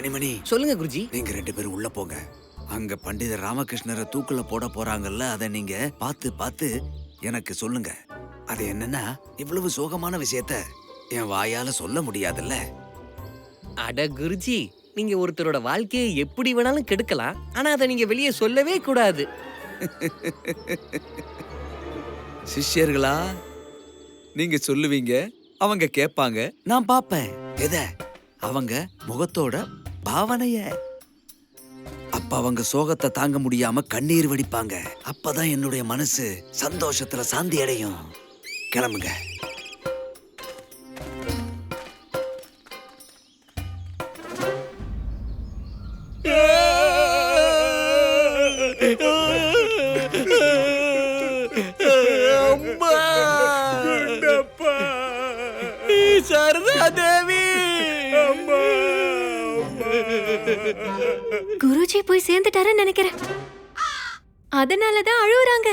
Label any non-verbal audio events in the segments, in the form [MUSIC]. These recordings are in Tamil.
கனிமணி. சொல்லுங்க குருஜி. நீங்க ரெண்டு பேரும் உள்ள போங்க. அங்க பண்டிதர் ராமகிருஷ்ணரை தூக்குல போட போறாங்கல்ல அதை நீங்க பார்த்து பார்த்து எனக்கு சொல்லுங்க. அது என்னன்னா இவ்வளவு சோகமான விஷயத்த என் வாயால சொல்ல முடியாதுல்ல. அட குருஜி நீங்க ஒருத்தரோட வாழ்க்கையை எப்படி வேணாலும் கெடுக்கலாம் ஆனா அதை நீங்க வெளியே சொல்லவே கூடாது. [LAUGHS] சிஷ்யர்களா நீங்க சொல்லுவீங்க அவங்க கேட்பாங்க நான் பாப்பேன் எத? அவங்க முகத்தோட பாவனைய. அப்ப அவங்க சோகத்தை தாங்க முடியாம கண்ணீர் வடிப்பாங்க. அப்பதான் என்னுடைய மனசு சந்தோஷத்துல சாந்தி அடையும். கிளம்புங்க. போய் சேர்ந்துட்டாருன்னு நினைக்கிறேன். அதனாலதான் அழுவுறாங்க.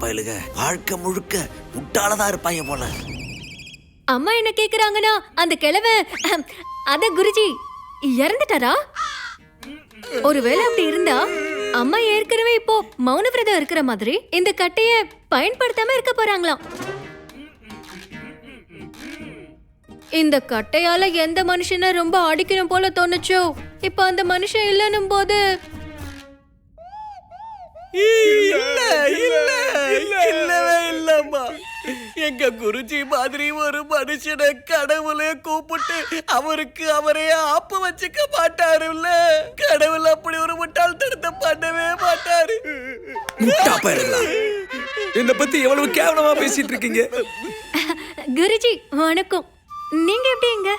பயலுக வாழ்க்கை முழுக்க முட்டாளதான் இருப்பாங்க போல. அம்மா என்ன கேக்குறாங்கன்னா அந்த கிழவன் அத குருஜி இறந்துட்டாரா? ஒருவேளை அப்படி இருந்தா அம்மா ஏற்கனவே இப்போ மௌன விரதம் இருக்கிற மாதிரி இந்த கட்டைய பயன்படுத்தாம இருக்க போறாங்களாம். இந்த கட்டையால எந்த மனுஷனை ரொம்ப அடிக்கணும் போல தோணுச்சோ இப்ப அந்த மனுஷன் இல்லன்னும் போது இல்ல இல்ல இல்லவே இல்லம்மா. எங்க குருஜி மாதிரி ஒரு மனுஷனை கடவுளே கூப்பிட்டு அவருக்கு அவரே ஆப்பு வச்சுக்க மாட்டாருல்ல? கடவுள் அப்படி ஒரு முட்டாள் தடுத்த பண்ணவே மாட்டாரு. என்ன பத்தி எவ்வளவு கேவலமா பேசிட்டு இருக்கீங்க? குருஜி வணக்கம். நீங்க எப்படி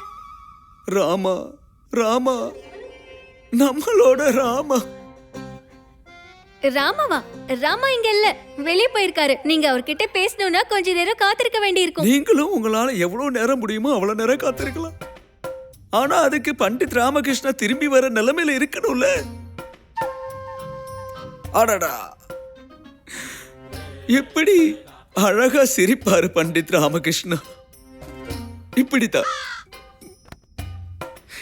ராமா ராமா. நம்மளோட ராமா. ராமாவா ராமா இங்க இல்ல. வெளிய போயிருக்காரு. நீங்க அவர்கிட்ட பேசணும்னா கொஞ்ச நேரம் காத்திருக்க வேண்டியிருக்கும். நீங்களும் உங்களால எவ்வளவு நேரம் முடியுமோ அவ்வளவு நேரம் காத்திருக்கலாம். ஆனா அதுக்கு பண்டித் ராமகிருஷ்ணா திரும்பி வர நிலைமையில இருக்கணும்ல. அடடா. எப்படி அழகா சிரிப்பாரு பண்டித் ராமகிருஷ்ணா. இப்படித்தான்.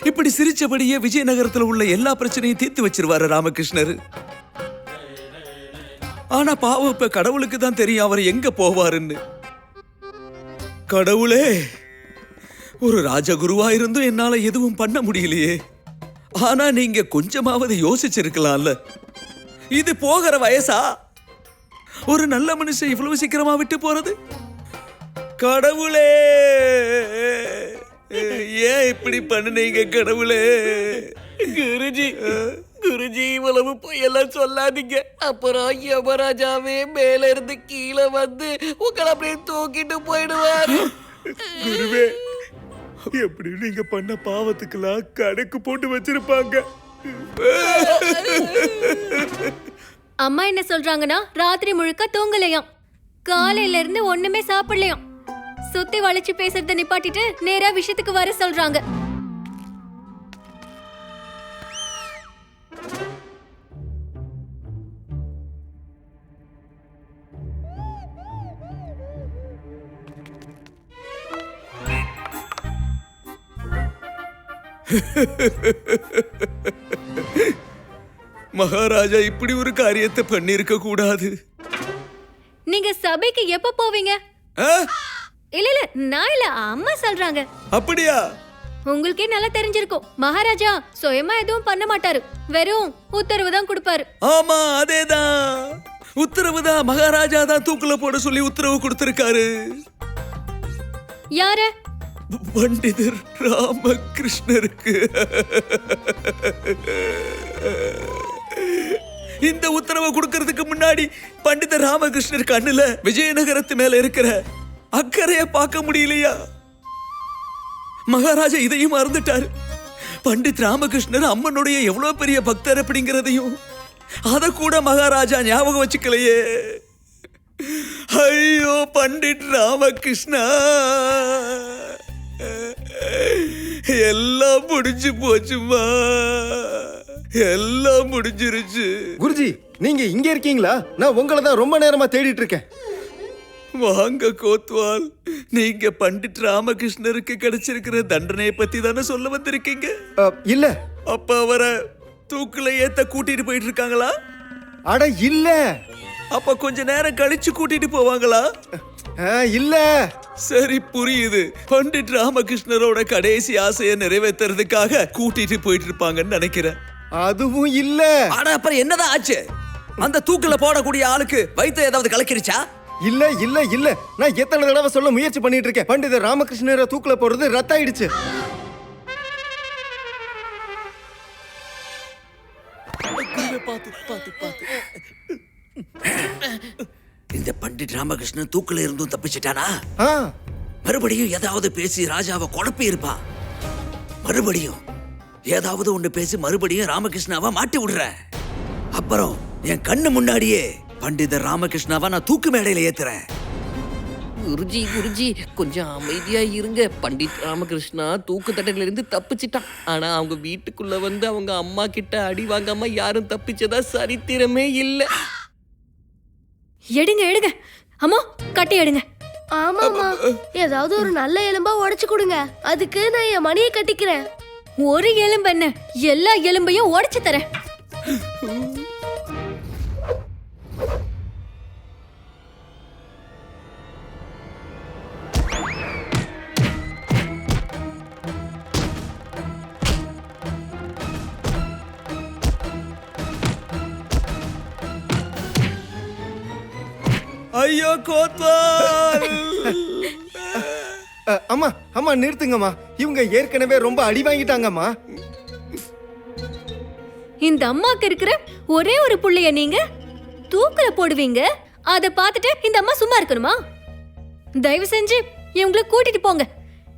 இப்படி சிரிச்சபடியே விஜயநகரத்துல உள்ள எல்லா பிரச்சனையும் தீர்த்து வச்சிருவாரு ராமகிருஷ்ணர். ஆனா பாவம் இப்ப கடவுளுக்கு தான் தெரியும் அவர் எங்க போவாருன்னு. கடவுளே ஒரு ராஜகுருவா இருந்தும் என்னால எதுவும் பண்ண முடியலையே. ஆனா நீங்க கொஞ்சமாவது யோசிச்சிருக்கலாம்ல. இது போகிற வயசா? ஒரு நல்ல மனுஷன் இவ்வளவு சீக்கிரமா விட்டு போறது? கடவுளே ஏன் இப்படி பண்ணுனீங்க கடவுளே? குருஜி குருஜி இவ்வளவு பொய்யெல்லாம் சொல்லாதீங்க. அப்புறம் யமராஜாவே மேல இருந்து கீழே வந்து உங்களை அப்படியே தூக்கிட்டு போயிடுவாரு. குருவே எப்படி நீங்க பண்ண பாவத்துக்கெல்லாம் கணக்கு போட்டு வச்சிருப்பாங்க? அம்மா என்ன சொல்றாங்கன்னா ராத்திரி முழுக்க தூங்கலையாம். காலையில இருந்து ஒண்ணுமே சாப்பிடலையாம். சுத்தி வளைச்சு பேசுறத நிப்பாட்டிட்டு நேரா விஷயத்துக்கு வர சொல்றாங்க. மகாராஜா இப்படி ஒரு காரியத்தை பண்ணிருக்க கூடாது. நீங்க சபைக்கு எப்ப போவீங்க? இல்ல இல்ல நான் இல்ல அம்மா சொல்றாங்க. அப்படியா? உங்களுக்கே நல்லா தெரிஞ்சிருக்கும். மகாராஜா சுயமா எதுவும் பண்ண மாட்டாரு. வெறும் உத்தரவு தான் கொடுப்பாரு. ஆமா அதேதான். உத்தரவுதான் மகாராஜா தான் தூக்குல போட சொல்லி உத்தரவு கொடுத்திருக்காரு. யாரு? பண்டிதர் ராமகிருஷ்ணருக்கு. இந்த உத்தரவை கொடுக்கறதுக்கு முன்னாடி பண்டிதர் ராமகிருஷ்ணர் கண்ணுல விஜயநகரத்து மேல இருக்கிற அக்கறைய பார்க்க முடியலையா? மகாராஜா இதையும் மறந்துட்டாரு. பண்டித் ராமகிருஷ்ணர் அம்மனுடைய எவ்வளவு பெரிய பக்தர் அப்படிங்கிறதையும் அத கூட மகாராஜா ஞாபகம் வச்சுக்கலையே. ஐயோ பண்டிட் ராமகிருஷ்ணா! எல்லாம் முடிஞ்சு போச்சுமா எல்லாம் முடிஞ்சிருச்சு. குருஜி நீங்க இங்க இருக்கீங்களா? நான் உங்களை தான் ரொம்ப நேரமா தேடிட்டு இருக்கேன். வாங்க கோத்வால். நீங்க பண்டிட் ராமகிருஷ்ணருக்கு கிடைச்சிருக்கிற தண்டனையை பத்தி தானே சொல்ல வந்திருக்கீங்க? இல்ல. அப்ப அவரை தூக்குல ஏத்த கூட்டிட்டு போயிட்டு இருக்காங்களா? அட இல்ல. அப்ப கொஞ்ச நேரம் கழிச்சு கூட்டிட்டு போவாங்களா? இல்ல. சரி புரியுது. பண்டிட் ராமகிருஷ்ணரோட கடைசி ஆசையை நிறைவேத்துறதுக்காக கூட்டிட்டு போயிட்டு இருப்பாங்கன்னு நினைக்கிறேன். அதுவும் இல்ல. ஆனா அப்புறம் என்னதான் ஆச்சு? அந்த தூக்குல போடக்கூடிய ஆளுக்கு வயிற்று ஏதாவது கலக்கிருச்சா? இல்ல இல்ல இல்ல. நான் எத்தனை தடவை சொல்ல முயற்சி பண்ணிட்டு இருக்கேன் பண்டிதர் ராமகிருஷ்ணரை தூக்குல போடுறது ரத்தாயிடுச்சு. இந்த பண்டிட் ராமகிருஷ்ணன் தூக்குல இருந்தும் தப்பிச்சிட்டானா? ஆ. மறுபடியும் ஏதாவது பேசி ராஜாவை குழப்பி இருப்பா. மறுபடியும் ஏதாவது ஒண்ணு பேசி மறுபடியும் ராமகிருஷ்ணாவை மாட்டி விடுற. அப்புறம் என் கண்ணு முன்னாடியே பண்டிதர் ராமகிருஷ்ணாவை நான் தூக்கு மேடையில ஏத்துறேன். குருஜி குருஜி கொஞ்சம் அமைதியா இருங்க. பண்டிட் ராமகிருஷ்ணா தூக்கு தட்டையில இருந்து தப்பிச்சிட்டான். ஆனா அவங்க வீட்டுக்குள்ள வந்து அவங்க அம்மா கிட்ட அடி வாங்காம யாரும் தப்பிச்சதா சரித்திரமே இல்ல. எடுங்க எடுங்க. அம்மா கட்டி எடுங்க. ஆமாமா ஏதாவது ஒரு நல்ல எலும்பா உடைச்சு கொடுங்க. அதுக்கு நான் என் மணியை கட்டிக்கிறேன். ஒரு எலும்பு என்ன? எல்லா எலும்பையும் உடைச்சு தரேன். ஐயோ கோத்வால் அ, அம்மா அம்மா நிறுத்துங்கம்மா. இவங்க ஏற்கனவே ரொம்ப அடி வாங்கிட்டாங்கம்மா. இந்த அம்மாக்கு இருக்கிற ஒரே ஒரு புள்ளைய நீங்க தூக்குல போடுவீங்க. அத பார்த்துட்டு இந்த அம்மா சும்மா இருக்கணுமா? தயவு செஞ்சு இவங்கள கூட்டிட்டு போங்க.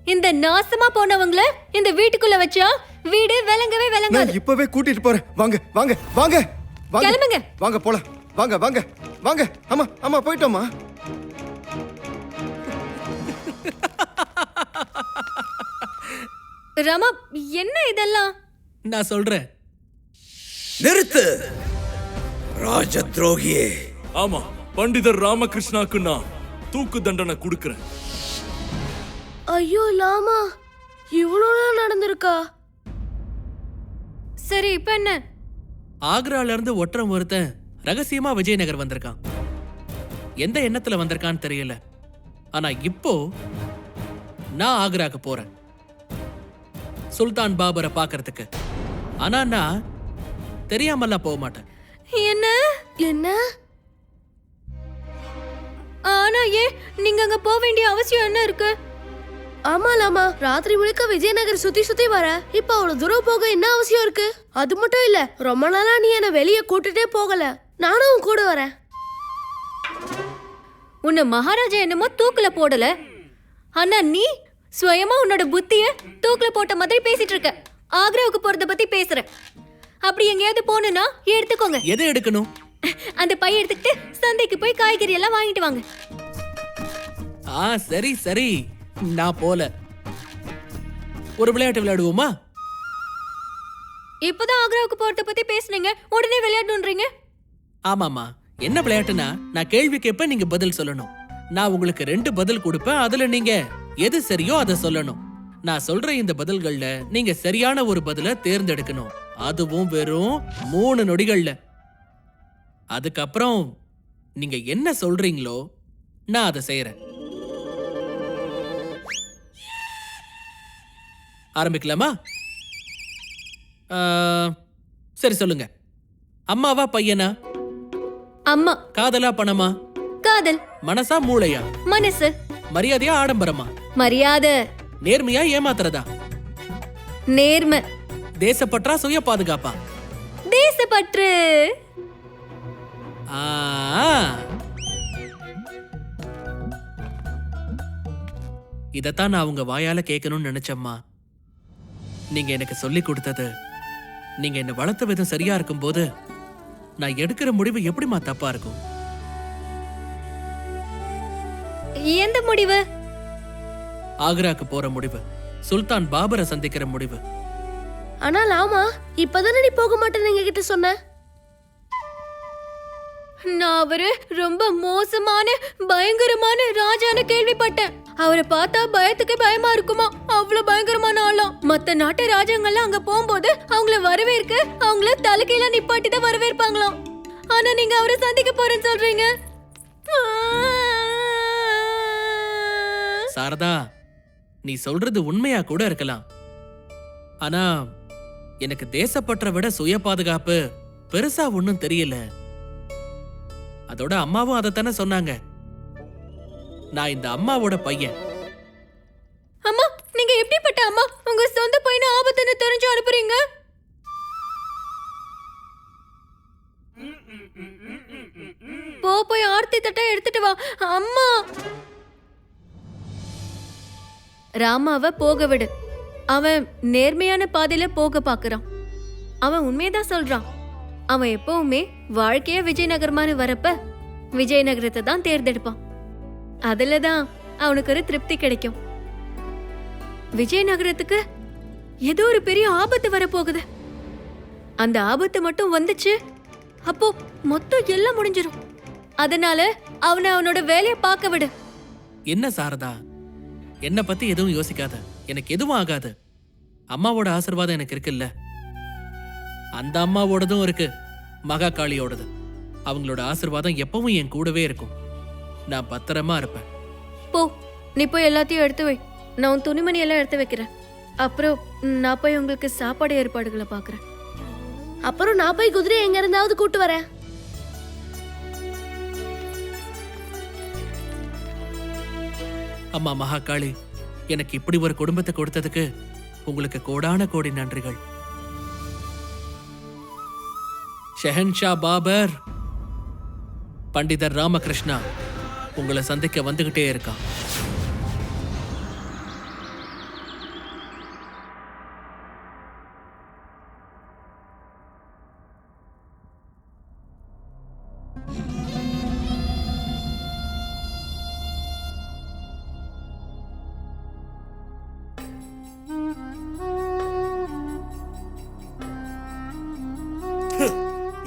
இந்த நாசமா போனவங்கள இந்த வீட்டுக்குள்ள வச்சா வீடு விளங்கவே விளங்காது இப்பவே கூட்டிட்டு போறேன். வாங்க வாங்க வாங்க வாங்க. கிளம்புங்க. வாங்க போலாம். வாங்க வாங்க. வாங்க அம்மா அம்மா போயிட்டோம்மா. ரமா என்ன இதெல்லாம்? நான் சொல்றேன். நிறுத்து. ராஜ துரோகியே ஆமா பண்டிதர் ராமகிருஷ்ணாக்கு நான் தூக்கு தண்டனை கொடுக்கறேன். ஐயோ லாமா இவ்வளோ நடந்திருக்கா? சரி இப்ப என்ன? ஆக்ரால இருந்து ஒற்றன் ஒருத்தன் ரகசியமா விஜயநகர் வந்திருக்கான். எந்த எண்ணத்துல வந்திருக்கான்னு தெரியல. ஆனா இப்போ நான் ஆக்ராக்கு போறேன். சுல்தான் பாபரை பார்க்கறதுக்கு. ஆனா நான் தெரியாமல்லாம் போக மாட்டேன். என்ன? என்ன? ஆனா ஏன் நீங்க அங்க போக வேண்டிய அவசியம் என்ன இருக்கு? ஆமா லாமா ராத்திரி முழுக்க விஜயநகர் சுத்தி சுத்தி வர. இப்ப அவ்வளவு தூரம் போக என்ன அவசியம் இருக்கு? அது மட்டும் இல்ல ரொம்ப நாளா நீ என்ன வெளியே கூட்டிட்டே போகல. நானும் கூட வரேன். உன்னை மகாராஜா என்னமோ தூக்குல போடல. ஆனா நீ சுயமா உன்னோட புத்திய தூக்குல போட்ட மாதிரி பேசிட்டு இருக்க. ஆக்ராவுக்கு போறத பத்தி பேசுற அப்படி எங்கேயாவது போகணும்னா எடுத்துக்கோங்க. எதை எடுக்கணும்? அந்த பைய எடுத்துக்கிட்டு சந்தைக்கு போய் காய்கறி எல்லாம் வாங்கிட்டு வாங்க. ஆ சரி சரி. நான் போல. ஒரு விளையாட்டு விளையாடுவோமா? இப்பதான் ஆக்ராவுக்கு போறத பத்தி பேசுனீங்க. உடனே விளையாடணுன்றீங்க ஆமாமா என்ன விளையாட்டுனா நான் கேள்வி கேட்பேன் நீங்க பதில் சொல்லணும். நான் உங்களுக்கு ரெண்டு பதில் கொடுப்பேன் அதுல நீங்க எது சரியோ அதை சொல்லணும். நான் சொல்ற இந்த பதில்கள்ல நீங்க சரியான ஒரு பதில தேர்ந்தெடுக்கணும். அதுவும் வெறும் மூணு நொடிகள்ல. அதுக்கப்புறம் நீங்க என்ன சொல்றீங்களோ நான் அதை செய்யறேன் ஆரம்பிக்கலாமா? சரி சொல்லுங்க. அம்மாவா பையனா? அம்மா. காதலா பணமா? காதல். மனசா மூளையா? மனசு. மரியாதையா ஆடம்பரமா? மரியாதை. நேர்மையா ஏமாத்துறதா? நேர்மை. தேசப்பற்றா சுய பாதுகாப்பா? தேசப்பற்று. ஆ. இதத்தான் நான் உங்க வாயால கேட்கணும்னு நினைச்சம்மா. நீங்க எனக்கு சொல்லி கொடுத்தது நீங்க என்ன வளர்த்த விதம் சரியா இருக்கும்போது நான் எடுக்கிற முடிவு எப்படிம்மா தப்பா இருக்கும்? எந்த முடிவு? ஆக்ராக்கு போற முடிவு சுல்தான் பாபரை சந்திக்கிற முடிவு. ஆனா லாமா இப்பதானே நீ போக மாட்டேன்னு எங்க கிட்ட சொன்ன? நான் அவரு ரொம்ப மோசமான பயங்கரமான ராஜான்னு கேள்விப்பட்டேன். அவரை பார்த்தா பயத்துக்கு பயமா இருக்குமா? அவ்வளவு பயங்கரமான ஆளாம் மத்த நாட்டு ராஜாங்கள்லாம் அங்க போகும்போது அவங்கள வரவேற்க அவங்கள தலைக்கையில நிப்பாட்டி தான் வரவேற்பாங்களாம். ஆனா நீங்க அவரை சந்திக்க போறேன்னு சொல்றீங்க? சாரதா நீ சொல்றது உண்மையா கூட இருக்கலாம். ஆனா எனக்கு தேசப்பற்ற விட சுய பாதுகாப்பு பெருசா ஒன்னும் தெரியல. அதோட அம்மாவும் அதைத்தானே சொன்னாங்க. நான் இந்த அம்மாவோட பையன். அம்மா நீங்க எப்படிப்பட்ட அம்மா? உங்க சொந்த பையனை ஆபத்துன்னு தெரிஞ்சு அனுப்புறீங்க? போ போய் ஆர்த்தி தட்டை எடுத்துட்டு வா. அம்மா! ராமாவை போக விடு. அவன் நேர்மையான பாதையில போக பாக்குறான் அவன் உண்மையதான் சொல்றான். அவன் எப்பவுமே வாழ்க்கைய விஜயநகரமான வரப்ப விஜயநகரத்தை தான் தேர்ந்தெடுப்பான். அதுல தான் அவனுக்கு ஒரு திருப்தி கிடைக்கும். விஜயநகரத்துக்கு ஏதோ ஒரு பெரிய ஆபத்து வரப்போகுது. அந்த ஆபத்து மட்டும் வந்துச்சு அப்போ மொத்தம் எல்லாம் முடிஞ்சிடும் அதனால அவனை அவனோட வேலையை பார்க்க விடு. என்ன சாரதா? என்ன பத்தி எதுவும் யோசிக்காத. எனக்கு எதுவும் ஆகாது. அம்மாவோட ஆசீர்வாதம் எனக்கு இருக்குல்ல. அந்த அம்மாவோடதும் இருக்கு மகாகாளியோடது. அவங்களோட ஆசீர்வாதம் எப்பவும் என் கூடவே இருக்கும். நான் பத்திரமா இருப்பேன். போ நீ போய் எல்லாத்தையும் எடுத்து வை. நான் உன் துணிமணி எல்லாம் எடுத்து வைக்கிறேன். அப்புறம் நான் போய் உங்களுக்கு சாப்பாடு ஏற்பாடுகளை பார்க்கறேன். அப்புறம் நான் போய் குதிரையை எங்க இருந்தாவது கூட்டு வரேன். அம்மா மகாகாளி எனக்கு இப்படி ஒரு குடும்பத்தை கொடுத்ததுக்கு உங்களுக்கு கோடான கோடி நன்றிகள். ஷெஹன்ஷா பாபர் பண்டிதர் ராமகிருஷ்ணா. உங்களை சந்திக்க வந்துகிட்டே இருக்கான்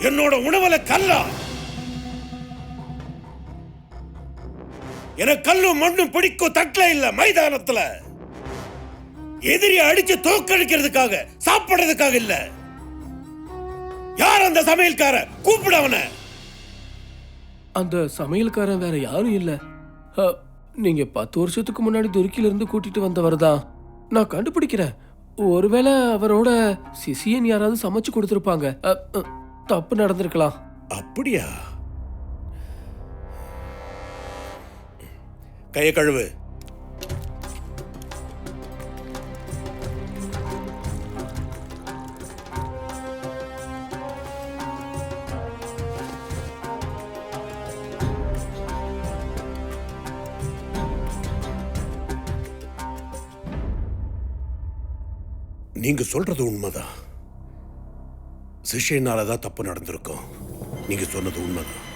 என்னோட உணவுல கல்லா எனக்கு கல்லும் மண்ணும் பிடிக்கும் தட்டுல இல்ல மைதானத்துல. எதிரியை அடிச்சு தோக்கடிக்கிறதுக்காக சாப்பிடுறதுக்காக இல்ல. யார் அந்த சமையல்கார கூப்பிட அவனை. அந்த சமையல்காரன் வேற யாரும் இல்ல. அ, நீங்க பத்து வருஷத்துக்கு முன்னாடி துருக்கில இருந்து கூட்டிட்டு வந்தவர் தான். நான் கண்டுபிடிக்கிறேன். ஒருவேளை அவரோட சிசியன் யாராவது சமைச்சு கொடுத்துருப்பாங்க. அ, அ, தப்பு நடந்திருக்கலாம். அப்படியா? கையை கழுவு நீங்க சொல்றது உண்மைதான். சிஷ்யனால தான் தப்பு நடந்திருக்கும். நீங்க சொன்னது உண்மைதான்.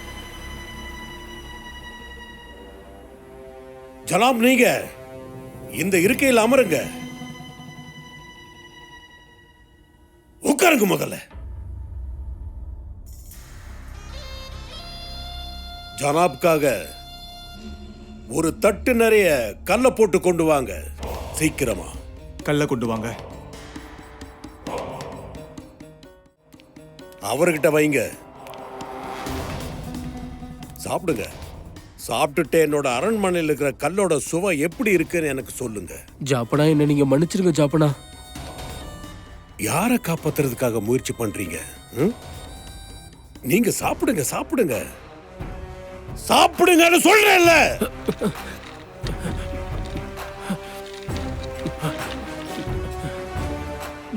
ஜலாம் நீங்க இந்த இருக்கையில் அமருங்க. உட்காருங்க முதல்ல. ஜனாப்காக ஒரு தட்டு நிறைய கல்ல போட்டு கொண்டு வாங்க. சீக்கிரமா. கல்ல கொண்டு வாங்க. அவர்கிட்ட வைங்க. சாப்பிடுங்க. சாப்பிட்டுட்டு என்னோட அரண்மனையில் இருக்கிற கல்லோட சுவை எப்படி இருக்குன்னு எனக்கு சொல்லுங்க. ஜாப்பனா என்ன நீங்க மன்னிச்சிருங்க ஜாப்பனா. யாரை காப்பாத்துறதுக்காக முயற்சி பண்றீங்க? ம்? நீங்க சாப்பிடுங்க சாப்பிடுங்க. சாப்பிடுங்கன்னு சொல்றேன்ல.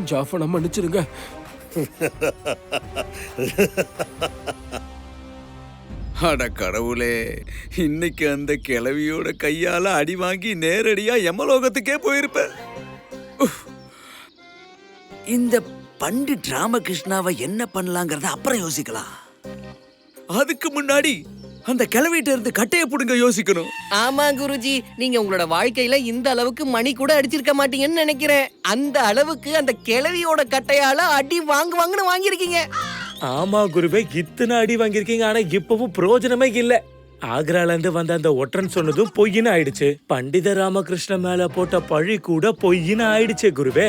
ஜாஃபனா மன்னிச்சிருங்க. [LAUGHS] அட கடவுளே இன்னைக்கு அந்த கிழவியோட கையால அடி வாங்கி நேரடியா யமலோகத்துக்கே போயிருப்ப. உஃப். இந்த பண்டிட் ராமகிருஷ்ணாவை என்ன பண்ணலாங்கிறத அப்புறம் யோசிக்கலாம். அதுக்கு முன்னாடி அந்த கிளவிட்ட இருந்து கட்டைய புடுங்க யோசிக்கணும். ஆமா குருஜி நீங்க உங்களோட வாழ்க்கையில இந்த அளவுக்கு மணி கூட அடிச்சிருக்க மாட்டீங்கன்னு நினைக்கிறேன். அந்த அளவுக்கு அந்த கிழவியோட கட்டையால அடி வாங்கு வாங்குன்னு வாங்கியிருக்கீங்க. ஆமா குருவே இத்தனை அடி வாங்கியிருக்கீங்க ஆனா இப்பவும் பிரயோஜனமே இல்ல. ஆக்ரால இருந்து வந்த அந்த ஒற்றன் சொன்னதும் பொய்ன்னு ஆயிடுச்சு. பண்டித ராமகிருஷ்ண மேல போட்ட பழி கூட பொய்ன்னு ஆயிடுச்சு குருவே.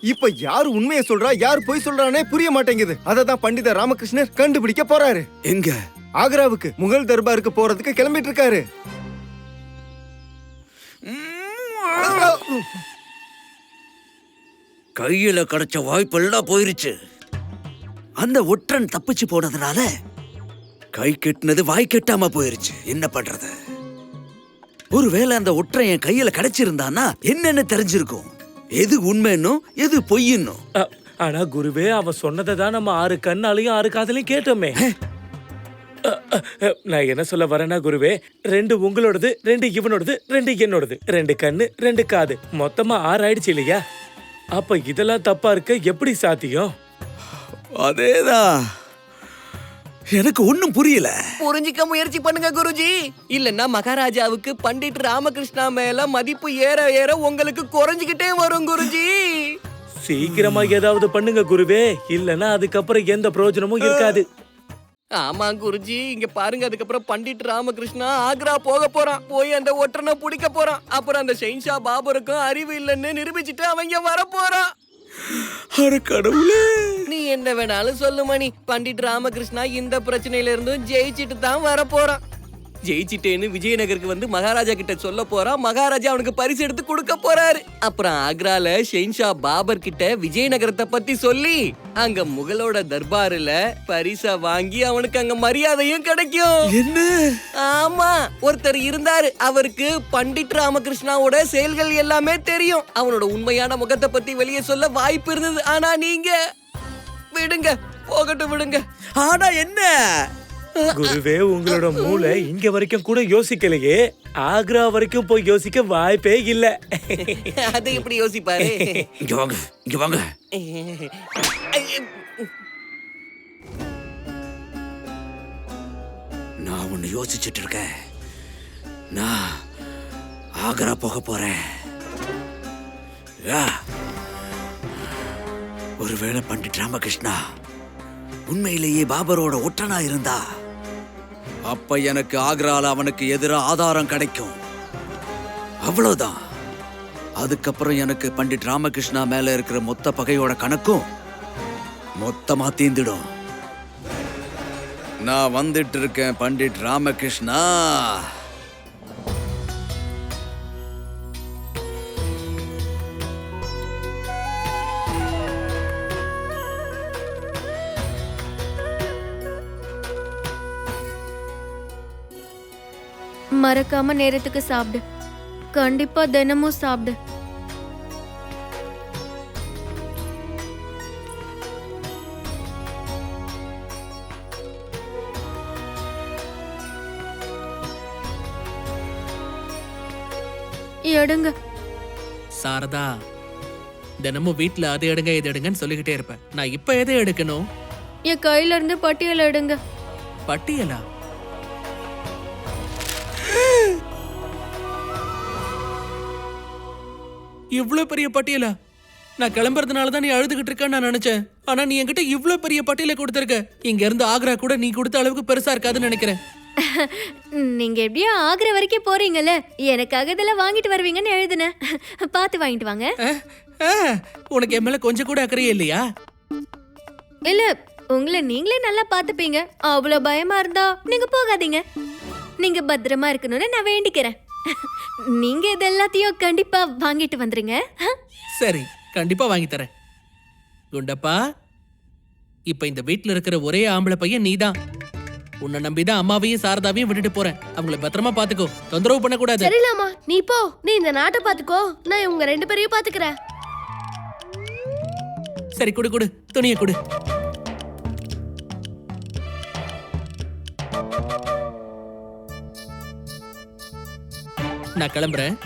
இப்ப யார் உண்மையை சொல்றா யார் பொய் சொல்றானே புரிய மாட்டேங்குது. அதை தான் பண்டித ராமகிருஷ்ணர் கண்டுபிடிக்க போறாரு. எங்க? ஆக்ராவுக்கு முகல் தர்பாருக்கு போறதுக்கு கிளம்பிட்டு இருக்காரு. கையில கிடைச்ச வாய்ப்பெல்லாம் போயிருச்சு. அந்த ஒற்றன் தப்பிச்சு போனதுனால கை கெட்டினது வாய் கெட்டாம போயிருச்சு. என்ன பண்றது? ஒருவேளை அந்த ஒற்றன் என் கையில கிடைச்சிருந்தானா என்னன்னு தெரிஞ்சிருக்கும். எது உண்மைன்னும் எது பொய்யின்னும் ஆனா குருவே அவன் சொன்னதை தான் நம்ம ஆறு கண்ணாலையும் ஆறு காதலையும் கேட்டோமே. நான் என்ன சொல்ல வரேன்னா குருவே ரெண்டு உங்களோடது ரெண்டு இவனோடது ரெண்டு என்னோடது. ரெண்டு கண்ணு ரெண்டு காது. மொத்தமா ஆறு ஆயிடுச்சு இல்லையா? அப்ப இதெல்லாம் தப்பா இருக்க எப்படி சாத்தியம்? அதேதான். எனக்கு ஒண்ணும் புரியல. புரிஞ்சிக்க முயற்சி பண்ணுங்க குருஜி. இல்லன்னா மகாராஜாவுக்கு பண்டிட் ராமகிருஷ்ணா மேல மதிப்பு ஏற ஏற உங்களுக்கு குறைஞ்சுக்கிட்டே வரும் குருஜி. சீக்கிரமா ஏதாவது பண்ணுங்க குருவே. இல்லனா அதுக்கப்புறம் எந்த பிரயோஜனமும் இருக்காது. ஆமா குருஜி. இங்க பாருங்க அதுக்கப்புறம் பண்டிட் ராமகிருஷ்ணா ஆக்ரா போக போறான். போய் அந்த ஒற்றனை பிடிக்க போறான். அப்புறம் அந்த ஷெயின்ஷா பாபருக்கும் அறிவு இல்லைன்னு நிரூபிச்சுட்டு அவங்க வர போறான் கடவுளே. நீ என்ன வேணாலும் சொல்லு மணி. பண்டிட் ராமகிருஷ்ணா இந்த பிரச்சனையில இருந்தும் ஜெயிச்சிட்டு தான் வர போறான் ஜெயிச்சிட்டேன்னு விஜயநகருக்கு வந்து மகாராஜா கிட்ட சொல்ல போறான் மகாராஜா அவனுக்கு பரிசு எடுத்து கொடுக்க போறாரு. அப்புறம் ஆக்ரால ஷெயின்ஷா பாபர் கிட்ட விஜயநகரத்தை பத்தி சொல்லி அங்க முகலோட தர்பாருல பரிசை வாங்கி அவனுக்கு அங்க மரியாதையும் கிடைக்கும். என்ன? ஆமா ஒருத்தர் இருந்தாரு. அவருக்கு பண்டிட் ராமகிருஷ்ணாவோட செயல்கள் எல்லாமே தெரியும். அவனோட உண்மையான முகத்தை பத்தி வெளியே சொல்ல வாய்ப்பு இருந்தது. ஆனா நீங்க விடுங்க போகட்டும் விடுங்க. ஆனா என்ன? குருவே உங்களோட மூளை இங்க வரைக்கும் கூட யோசிக்கலையே. ஆக்ரா வரைக்கும் போய் யோசிக்க வாய்ப்பே இல்ல. அதை எப்படி யோசிப்பாரு? இங்க வாங்க இங்க வாங்க. நான் ஒண்ணு யோசிச்சுட்டு இருக்கேன். நான் ஆக்ரா போக போறேன். ஒருவேளை பண்டிட் ராமகிருஷ்ணா உண்மையிலேயே பாபரோட ஒற்றனா இருந்தா அப்ப எனக்கு ஆக்ரால அவனுக்கு எதிராக ஆதாரம் கிடைக்கும். அவ்வளவுதான். அதுக்கப்புறம் எனக்கு பண்டிட் ராமகிருஷ்ணா மேல இருக்கிற மொத்த பகையோட கணக்கும் மொத்தமா தீந்துடும். நான் வந்துட்டு இருக்கேன் பண்டிட் ராமகிருஷ்ணா. மறக்காம நேரத்துக்கு சாப்பிடு. கண்டிப்பா தினமும் சாப்பிடு. எடுங்க. சாரதா தினமும் வீட்ல அது எடுங்க இது எடுங்கன்னு சொல்லிக்கிட்டே இருப்பேன். நான் இப்ப எதை எடுக்கணும்? என் கையில இருந்து பட்டியல் எடுங்க. பட்டியலா? இவ்ளோ பெரிய பட்டியலா? நான் கிளம்புறதுனால தான் நீ அழுதுகிட்டு இருக்கேன்னு நான் நினைச்சேன். ஆனா நீ என்கிட்ட இவ்ளோ பெரிய பட்டியலை கொடுத்திருக்க. இங்க இருந்து ஆக்ரா கூட நீ கொடுத்த அளவுக்கு பெருசா இருக்காதுன்னு நினைக்கிறேன். [LAUGHS] நீங்க எப்படியோ ஆகுற வரைக்கும் போறீங்கல்ல. எனக்காக இதெல்லாம் வாங்கிட்டு வருவீங்கன்னு எழுதுனேன் பார்த்து வாங்கிட்டு வாங்க. உனக்கு என் மேல கொஞ்சம் கூட அக்கறையே இல்லையா? இல்ல உங்களை நீங்களே நல்லா பாத்துப்பீங்க அவ்வளவு பயமா இருந்தா நீங்க போகாதீங்க. நீங்க பத்திரமா இருக்கணும்னு நான் வேண்டிக்கிறேன். நீங்க இது எல்லாத்தையும் கண்டிப்பா வாங்கிட்டு வந்துருங்க. சரி கண்டிப்பா வாங்கி தரேன். குண்டப்பா இப்ப இந்த வீட்ல இருக்கிற ஒரே ஆம்பளை பையன் நீதான். உன்னை நம்பிதான் அம்மாவையும் சாரதாவையும் விட்டுட்டு போறேன். அவங்கள பத்திரமா பாத்துக்கோ. தொந்தரவு பண்ணக்கூடாது. சரிலாமா நீ போ. நீ இந்த நாட்டை பாத்துக்கோ. நான் இவங்க ரெண்டு பேரையும் பாத்துக்கிறேன். சரி குடு குடு. துணியை குடு. நான் கிளம்புறேன்.